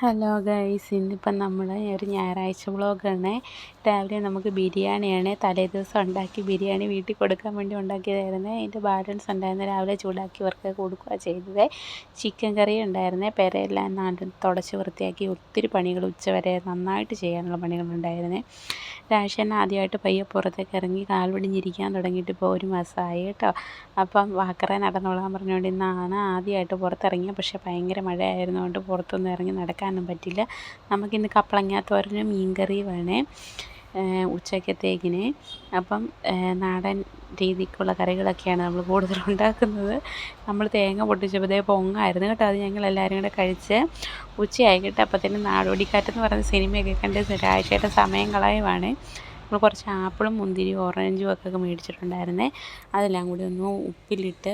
Hello guys ഇന്നിപ്പം നമ്മൾ ഒരു ഞായറാഴ്ച വ്ളോഗാണ്. രാവിലെ നമുക്ക് ബിരിയാണിയാണ്. തലേ ദിവസം ഉണ്ടാക്കി ബിരിയാണി വീട്ടിൽ കൊടുക്കാൻ വേണ്ടി ഉണ്ടാക്കിയതായിരുന്നു. അതിന്റെ ബാലൻസ് ഉണ്ടായിരുന്നു. രാവിലെ ചൂടാക്കി ഇവർക്ക് കൊടുക്കുക ചെയ്തത്. ചിക്കൻ കറി ഉണ്ടായിരുന്നു. പെരയെല്ലാം നാട്ടിൽ തുടച്ച് വൃത്തിയാക്കി ഒത്തിരി പണികൾ ഉച്ചവരെ നന്നായിട്ട് ചെയ്യാനുള്ള പണികളുണ്ടായിരുന്നു. രാശൻ ആദ്യമായിട്ട് പയ്യെ പുറത്തേക്ക് ഇറങ്ങി കാൽ പിടിഞ്ഞിരിക്കാൻ തുടങ്ങിയിട്ട് ഇപ്പോൾ ഒരു മാസമായി കേട്ടോ. അപ്പം വാക്കറെ നടന്നോളാൻ പറഞ്ഞുകൊണ്ട് ഇന്നാണ് ആദ്യമായിട്ട് പുറത്തിറങ്ങിയത് പക്ഷേ ഭയങ്കര മഴയായിരുന്നുകൊണ്ട് പുറത്തൊന്നും ഇറങ്ങി നടക്കാനും പറ്റില്ല. നമുക്കിന്ന് കപ്പളങ്ങ തോരനും മീൻ കറി വേണേ ഉച്ചക്കത്തേക്കിന്. അപ്പം നാടൻ രീതിക്കുള്ള കറികളൊക്കെയാണ് നമ്മൾ കൂടുതൽ ഉണ്ടാക്കുന്നത്. നമ്മൾ തേങ്ങ പൊട്ടിച്ചപ്പോൾ ഇതേ പൊങ്ങായിരുന്നു കേട്ടോ. അത് ഞങ്ങൾ എല്ലാവരും കൂടെ കഴിച്ച് ഉച്ചയായി കേട്ടോ. തന്നെ നാടോടിക്കാറ്റെന്ന് പറഞ്ഞ സിനിമയൊക്കെ കണ്ട് ഒരാഴ്ചയായിട്ട് സമയം കളയുവാണ്. നമ്മൾ കുറച്ച് ആപ്പിളും മുന്തിരി ഓറഞ്ചും ഒക്കെ മേടിച്ചിട്ടുണ്ടായിരുന്നേ. അതെല്ലാം കൂടി ഒന്ന് ഉപ്പിലിട്ട്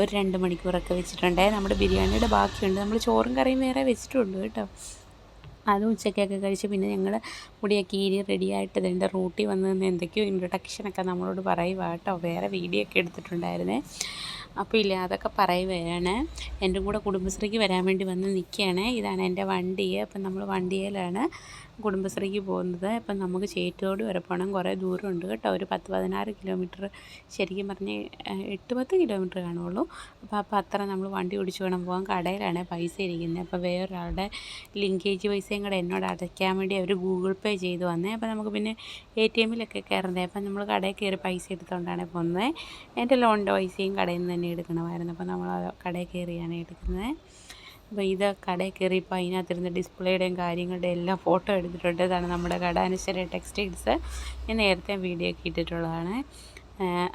ഒരു രണ്ട് മണിക്കൂറൊക്കെ വെച്ചിട്ടുണ്ടേ നമ്മുടെ ബിരിയാണിയുടെ ബാക്കിയുണ്ട്. നമ്മൾ ചോറും കറിയും വേറെ വെച്ചിട്ടുണ്ട് കേട്ടോ. അത് ഉച്ചയ്ക്കൊക്കെ കഴിച്ച് പിന്നെ ഞങ്ങൾ മുടിയൊക്കെ ഈരി റെഡിയായിട്ട് ഇതിന്റെ റൂട്ടിൽ വന്ന് നിന്ന് എന്തൊക്കെയോ ഇൻട്രൊഡക്ഷനൊക്കെ നമ്മളോട് പറയുക കേട്ടോ. വേറെ വീഡിയോ ഒക്കെ എടുത്തിട്ടുണ്ടായിരുന്നേ. അപ്പോൾ ഇല്ല അതൊക്കെ പറയുകയാണ് എന്റെ കൂടെ കുടുംബശ്രീക്ക് വരാൻ വേണ്ടി വന്ന് നിൽക്കുകയാണ്. ഇതാണ് എന്റെ വണ്ടി അപ്പം നമ്മൾ വണ്ടിയിലാണ്. കുടുംബശ്രീക്ക് പോകുന്നത്. അപ്പം നമുക്ക് ചേറ്റോട് വരെ പോകണം. കുറേ ദൂരമുണ്ട് കേട്ടോ. ഒരു പത്ത് പതിനാറ് കിലോമീറ്റർ ശരിക്കും പറഞ്ഞ് എട്ട് പത്ത് കിലോമീറ്റർ കാണുള്ളൂ അപ്പോൾ അപ്പോൾ അത്ര നമ്മൾ വണ്ടി ഓടിച്ച് വേണം പോകാൻ. കടയിലാണ് പൈസ ഇരിക്കുന്നത്. അപ്പോൾ വേറൊരാളുടെ ലിങ്കേജ് പൈസയും കൂടെ എന്നോട് അടയ്ക്കാൻ വേണ്ടി അവർ ഗൂഗിൾ പേ ചെയ്ത് വന്നേ. അപ്പോൾ നമുക്ക് പിന്നെ എ ടി എമ്മിലൊക്കെ കയറുന്നത്. അപ്പം നമ്മൾ കടയിൽ കയറി പൈസ എടുത്തുകൊണ്ടാണ് പോകുന്നത് എന്റെ ലോണിന്റെ പൈസയും കടയിൽ നിന്ന് തന്നെ എടുക്കണമായിരുന്നു. അപ്പോൾ നമ്മൾ കടയിൽ കയറിയാണ് എടുക്കുന്നത്. അപ്പോൾ ഇത് കടയിൽ കയറിയപ്പോൾ അതിനകത്തിരുന്ന് ഡിസ്പ്ലേയുടെയും കാര്യങ്ങളുടെയും എല്ലാം ഫോട്ടോ എടുത്തിട്ടുണ്ട്. ഇതാണ് നമ്മുടെ കട അനുസരി ടെക്സ്റ്റൈൽസ്. ഞാൻ നേരത്തെ വീഡിയോ ഒക്കെ ഇട്ടിട്ടുള്ളതാണ്.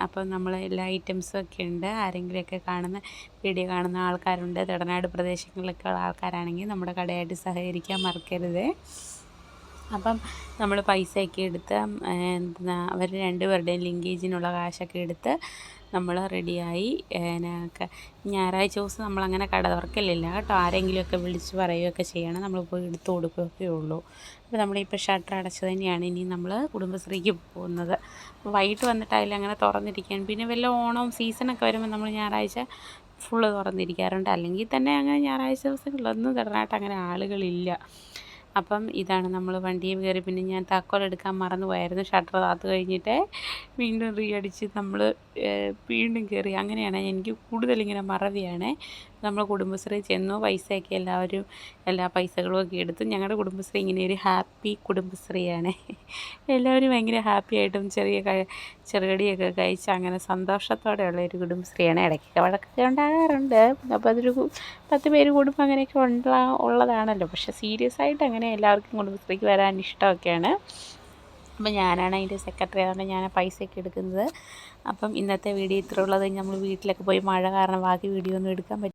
അപ്പം നമ്മൾ എല്ലാ ഐറ്റംസും ഒക്കെ ഉണ്ട്. ആരെങ്കിലുമൊക്കെ കാണുന്ന വീഡിയോ കാണുന്ന ആൾക്കാരുണ്ട്. തടനാട് പ്രദേശങ്ങളിലൊക്കെ ഉള്ള ആൾക്കാരാണെങ്കിൽ നമ്മുടെ കടയായിട്ട് സഹകരിക്കാൻ മറക്കരുത്. അപ്പം നമ്മൾ പൈസയൊക്കെ എടുത്ത് എന്താ അവർ രണ്ടുപേരുടെയും ലിങ്കേജിനുള്ള കാശൊക്കെ എടുത്ത് നമ്മൾ റെഡിയായി. ഞായറാഴ്ച ദിവസം നമ്മളങ്ങനെ കട തുറക്കലില്ല കേട്ടോ. ആരെങ്കിലുമൊക്കെ വിളിച്ച് പറയുകയൊക്കെ ചെയ്യണം. നമ്മൾ പോയി എടുത്ത് കൊടുക്കുകയൊക്കെ ഉള്ളൂ. അപ്പോൾ നമ്മളിപ്പോൾ ഷട്ടർ അടച്ച് തന്നെയാണ് ഇനി നമ്മൾ കുടുംബശ്രീക്ക് പോകുന്നത്. വൈകിട്ട് വന്നിട്ട് അതിലങ്ങനെ തുറന്നിരിക്കാൻ പിന്നെ വല്ല ഓണവും സീസണൊക്കെ വരുമ്പോൾ നമ്മൾ ഞായറാഴ്ച ഫുള്ള് തുറന്നിരിക്കാറുണ്ട്. അല്ലെങ്കിൽ തന്നെ അങ്ങനെ ഞായറാഴ്ച ദിവസങ്ങളിലൊന്നും തടനായിട്ട് അങ്ങനെ ആളുകളില്ല. അപ്പം ഇതാണ് നമ്മൾ വണ്ടിയിൽ കയറി പിന്നെ ഞാൻ താക്കോൽ എടുക്കാൻ മറന്നു പോയായിരുന്നു. ഷട്ടർ താത്ത് കഴിഞ്ഞിട്ട് വീണ്ടും റീ അടിച്ച് നമ്മൾ വീണ്ടും കയറി. അങ്ങനെയാണ് എനിക്ക് കൂടുതലിങ്ങനെ മറവിയാണ്. നമ്മൾ കുടുംബശ്രീ ചെന്നു പൈസയൊക്കെ എല്ലാവരും എല്ലാ പൈസകളും ഒക്കെ എടുത്ത് ഞങ്ങളുടെ കുടുംബശ്രീ ഇങ്ങനെ ഒരു ഹാപ്പി കുടുംബശ്രീയാണ്. എല്ലാവരും ഭയങ്കര ഹാപ്പി ആയിട്ടും ചെറിയ ചെറുകടിയൊക്കെ കഴിച്ച് അങ്ങനെ സന്തോഷത്തോടെയുള്ള ഒരു കുടുംബശ്രീയാണ്. ഇടയ്ക്കൊക്കെ വഴക്കൊക്കെ ഉണ്ടാകാറുണ്ട്. അപ്പോൾ അതൊരു പത്ത് പേര് കൂടുമ്പോൾ അങ്ങനെയൊക്കെ ഉള്ള ഉള്ളതാണല്ലോ. പക്ഷേ സീരിയസ് ആയിട്ട് അങ്ങനെ എല്ലാവർക്കും കുടുംബശ്രീക്ക് വരാൻ ഇഷ്ടമൊക്കെയാണ്. അപ്പം ഞാനാണ് അതിന്റെ സെക്രട്ടറി ആയതുകൊണ്ട് ഞാൻ പൈസയൊക്കെ എടുക്കുന്നത്. അപ്പം ഇന്നത്തെ വീഡിയോ ഇത്ര ഉള്ളത് നമ്മൾ വീട്ടിലൊക്കെ പോയി മഴ കാരണം ബാക്കി വീഡിയോ ഒന്നും എടുക്കാൻ